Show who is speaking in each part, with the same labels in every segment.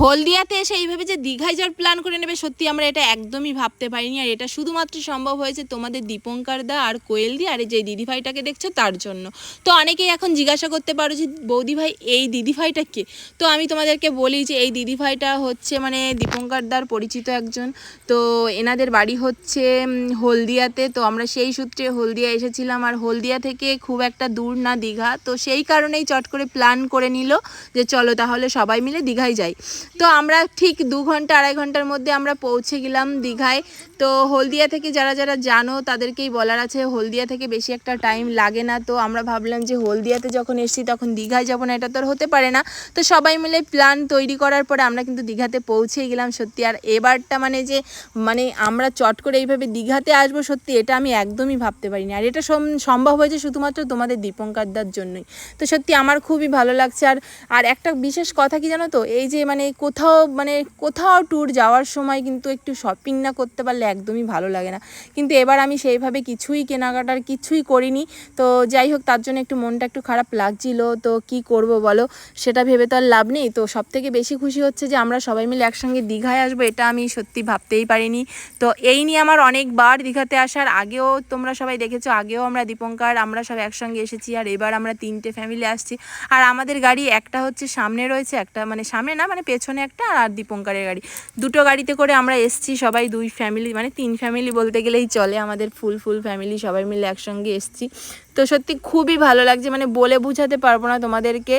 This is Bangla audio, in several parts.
Speaker 1: হলদিয়াতে এসে এইভাবে যে দীঘায় যাওয়ার প্ল্যান করে নেবে, সত্যি আমরা এটা একদমই ভাবতে পারিনি। আর এটা শুধুমাত্র সম্ভব হয়েছে তোমাদের দীপঙ্কর দা আর কোয়েল দি আর এই যে দিদিভাইটাকে দেখছ তার জন্য। তো অনেকেই এখন জিজ্ঞাসা করতে পারো যে বৌদি ভাই এই দিদিভাইটা কে? তো আমি তোমাদেরকে বলি যে, এই দিদিভাইটা হচ্ছে মানে দীপঙ্কর দার পরিচিত একজন। তো এনাদের বাড়ি হচ্ছে হলদিয়াতে। তো আমরা সেই সূত্রে হলদিয়া এসেছিলাম। আর হলদিয়া থেকে খুব একটা দূর না দীঘা। তো সেই কারণেই চট করে প্ল্যান করে নিল যে, চলো তাহলে সবাই মিলে দীঘায় যাই। তো আমরা ঠিক দু ঘণ্টা, আড়াই ঘণ্টার মধ্যে আমরা পৌঁছে গেলাম দীঘায়। তো হলদিয়া থেকে যারা যারা জানো, তাদেরকেই বলার আছে, হলদিয়া থেকে বেশি একটা টাইম লাগে না। তো আমরা ভাবলাম যে হলদিয়াতে যখন এসেছি, তখন দীঘায় যাব না, এটা তো আর হতে পারে না। তো সবাই মিলে প্ল্যান তৈরি করার পরে আমরা কিন্তু দীঘাতে পৌঁছেই গেলাম সত্যি। আর এবারটা মানে যে মানে আমরা চট করে এইভাবে দীঘাতে আসব সত্যি, এটা আমি একদমই ভাবতে পারিনি। আর এটা সম- সম্ভব হয়েছে শুধুমাত্র তোমাদের দীপঙ্করদার জন্যই। তো সত্যি আমার খুবই ভালো লাগছে। আর আর একটা বিশেষ কথা কি জানো তো, এই যে মানে কোথাও মানে কোথাও ট্যুর যাওয়ার সময় কিন্তু একটু শপিং না করতে পারলে একদমই ভালো লাগে না। কিন্তু এবার আমি সেইভাবে কিছুই কেনাকাটার কিছুই করিনি। তো যাই হোক, তার জন্য একটু মনটা একটু খারাপ লাগছিল। তো কি করব বলো? সেটা ভেবে তো আর লাভ নেই। তো সব থেকে বেশি খুশি হচ্ছে যে, আমরা সবাই মিলে একসঙ্গে দীঘায় আসব, এটা আমি সত্যি ভাবতেই পারিনি। তো এই নিয়ে আমার অনেকবার দীঘাতে আসার আগেও তোমরা সবাই দেখেছ, আগেও আমরা দীপঙ্কার, আমরা সব একসঙ্গে এসেছি আর এবার আমরা তিনটে ফ্যামিলি আসছি। আর আমাদের গাড়ি একটা হচ্ছে সামনে রয়েছে, একটা মানে সামনে না মানে পেছনে একটা আর দীপঙ্করের গাড়ি। দুটো গাড়িতে করে আমরা এসছি সবাই, দুই ফ্যামিলি মানে তিন ফ্যামিলি বলতে গেলেই চলে। আমাদের ফুল ফুল ফ্যামিলি সবাই মিলে একসঙ্গে এসছি। তো সত্যি খুবই ভালো লাগছে মানে বলে বোঝাতে পারব না তোমাদেরকে।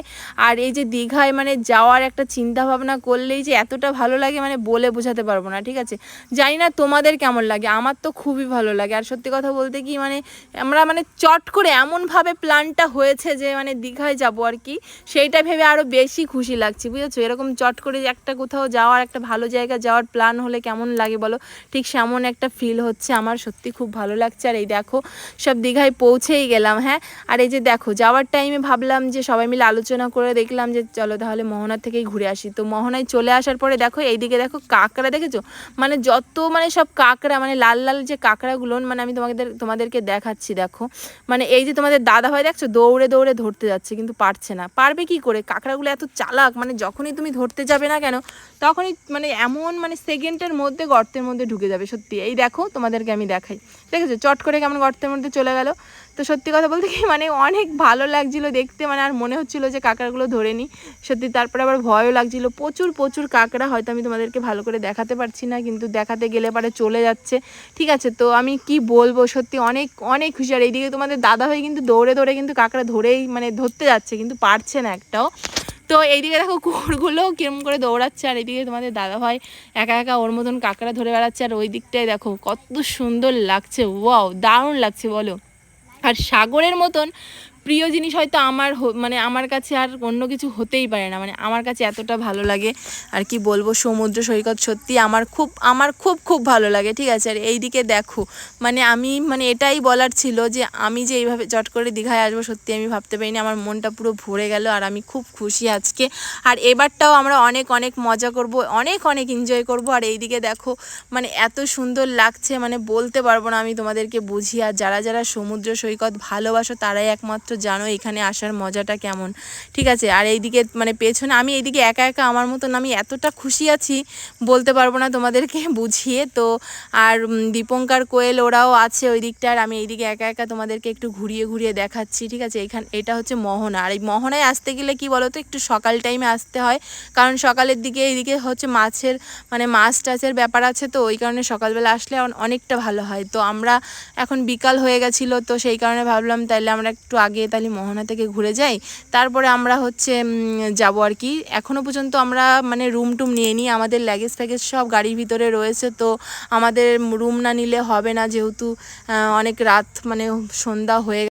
Speaker 1: আর এই যে দীঘায় মানে যাওয়ার একটা চিন্তা ভাবনা করলেই যে এতটা ভালো লাগে মানে বলে বোঝাতে পারব না, ঠিক আছে? জানি না তোমাদের কেমন লাগে, আমার তো খুবই ভালো লাগে। আর সত্যি কথা বলতে কি মানে আমরা মানে চট করে এমনভাবে প্ল্যানটা হয়েছে যে মানে দীঘায় যাব আর কি, সেইটা ভেবে আরও বেশি খুশি লাগছে, বুঝেছ? এরকম চট করে একটা কোথাও যাওয়ার, একটা ভালো জায়গা যাওয়ার প্ল্যান হলে কেমন লাগে বলো? ঠিক সেমন একটা ফিল হচ্ছে আমার, সত্যি খুব ভালো লাগছে। আর এই দেখো, সব দীঘায় পৌঁছেই গেলাম। হ্যাঁ? আর এই যে দেখো, যাওয়ার টাইমে ভাবলাম যে সবাই মিলে আলোচনা করে দেখলাম যে চলো তাহলে মোহনার থেকেই ঘুরে আসি। তো মোহনায় চলে আসার পরে দেখো, এইদিকে দেখো কাঁকড়া দেখেছ? মানে যত মানে সব কাঁকড়া মানে লাল লাল যে কাঁকড়াগুলো মানে আমি তোমাদের, তোমাদেরকে দেখাচ্ছি, দেখো। মানে এই যে তোমাদের দাদা হয় দেখছ, দৌড়ে দৌড়ে ধরতে যাচ্ছে, কিন্তু পারছে না। পারবে কি করে? কাঁকড়াগুলো এত চালাক মানে যখনই তুমি ধরতে যাবে না কেন, তখনই মানে এমন মানে সেকেন্ডের মধ্যে গর্তের মধ্যে ঢুকে যাবে, সত্যি। এই দেখো, তোমাদেরকে আমি দেখাই। দেখেছ? চট করে কেমন গর্তের মধ্যে চলে গেল। তো সত্যি কথা বলতে কি মানে অনেক ভালো লাগছিল দেখতে মানে আর মনে হচ্ছিল যে কাঁকড়াগুলো ধরে নিই সত্যি তারপরে আবার ভয়ও লাগছিল। প্রচুর প্রচুর কাঁকড়া হয়তো আমি তোমাদেরকে ভালো করে দেখাতে পারছি না, কিন্তু দেখাতে গেলে পরে চলে যাচ্ছে। ঠিক আছে, তো আমি কি বলব? সত্যি অনেক অনেক খুশি। আর এইদিকে তোমাদের দাদা হয়ে কিন্তু দৌড়ে দৌড়ে কিন্তু কাঁকড়া ধরেই মানে ধরতে যাচ্ছে, কিন্তু পারছে না একটাও। তো এইদিকে দেখো কুকুরগুলো কিরম করে দৌড়াচ্ছে, আর এইদিকে তোমাদের দাদা ভাই একা একা ওর মতন কাঁকড়া ধরে বেড়াচ্ছে। আর ওই দিকটায় দেখো কত সুন্দর লাগছে। ওয়াও, দারুণ লাগছে, বলো। আর সাগরের মতন প্রিয় জিনিস হয়তো আমার মানে আমার কাছে আর অন্য কিছু হতেই পারে না। মানে আমার কাছে এতটা ভালো লাগে। আর কি বলব, সমুদ্র সৈকত সত্যি আমার খুব আমার খুব খুব ভালো লাগে, ঠিক আছে? আর এইদিকে দেখো মানে আমি মানে এটাই বলার ছিল যে আমি যে এইভাবে চট করে দীঘায় আসব সত্যি আমি ভাবতে পারিনি। আমার মনটা পুরো ভরে গেল আর আমি খুব খুশি আজকে। আর এবারটাও আমরা অনেক অনেক মজা করব, অনেক অনেক এনজয় করব। আর এইদিকে দেখো মানে এত সুন্দর লাগছে মানে বলতে পারব না আমি তোমাদেরকে বুঝি। আর যারা যারা সমুদ্র সৈকত ভালোবাসো, তারাই একমাত্র জানো এখানে আসার মজাটা কেমন। ঠিক আছে, আর এইদিকে মানে পেছনে আমি এইদিকে একা একা আমার মতন আমি এতটা খুশি আছি বলতে পারব না তোমাদেরকে বুঝিয়ে। তো আর দীপঙ্কর কোয়েল ওরাও আছে ওই দিকটা আর আমি এইদিকে একা একা তোমাদেরকে একটু ঘুরিয়ে ঘুরিয়ে দেখাচ্ছি। ঠিক আছে, এখান, এটা হচ্ছে মোহনা। আর এই মোহনায় আসতে গেলে কি বলো তো, একটু সকাল টাইমে আসতে হয়। কারণ সকালের দিকে এইদিকে হচ্ছে মাছের মানে মাছ টাছের ব্যাপার আছে তো, ওই কারণে সকালবেলা আসলে অনেকটা ভালো হয়। তো আমরা এখন বিকাল হয়ে গেছিল, তো সেই কারণে ভাবলাম তাহলে আমরা একটু আগে তাহলে মোহনা থেকে ঘুরে যাই। তারপরে আমরা হচ্ছে যাব আর কি। এখনও পর্যন্ত আমরা মানে রুম টুম নিয়ে নিই আমাদের ল্যাগেজ ফ্যাগেজ সব গাড়ির ভিতরে রয়েছে। তো আমাদের রুম না নিলে হবে না যেহেতু অনেক রাত মানে সন্ধ্যা হয়ে